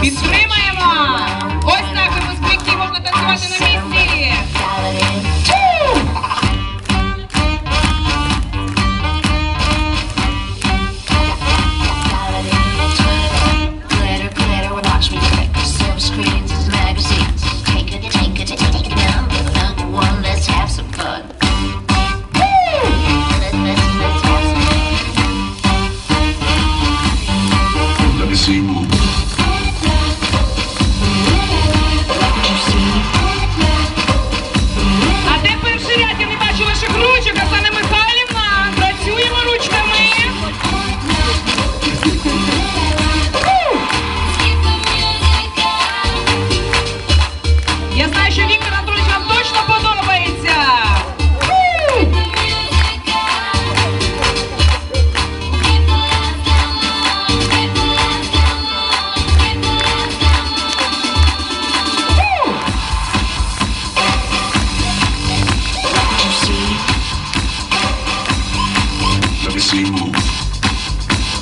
Підтримаємо!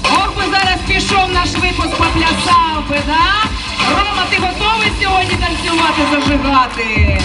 Ох би зараз пішов наш випуск поплясав? Рома, ти готовий сьогодні танцювати, зажигати?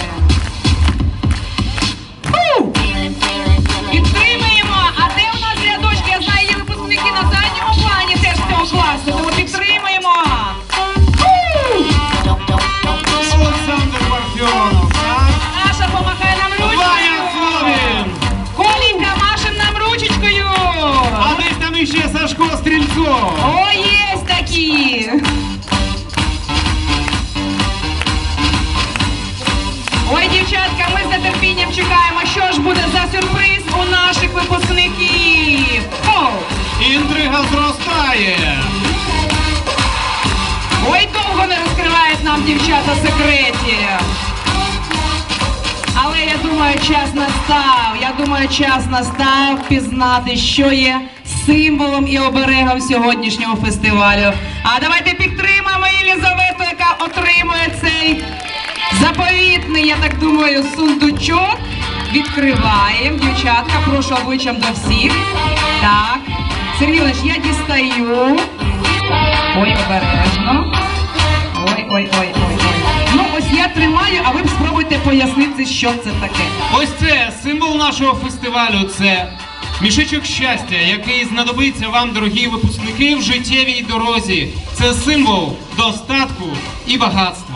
Дівчатка, ми з нетерпінням чекаємо, що ж буде за сюрприз у наших випускників. О! Інтрига зростає! Ой, довго не розкривають нам дівчата секретів. Але я думаю, час настав. Я думаю, час настав пізнати, що є символом і оберегом сьогоднішнього фестивалю. А давайте підтримаємо я так думаю, сундучок. Відкриваємо, дівчатка, прошу обличчям до всіх. Так. Сергій Іванович, я дістаю. Ой, обережно. Ой, ой, ой, ой, ой. Ну, ось я тримаю, а ви спробуйте пояснити, що це таке. Ось це символ нашого фестивалю. Це мішечок щастя, який знадобиться вам, дорогі випускники, в життєвій дорозі. Це символ достатку і багатства.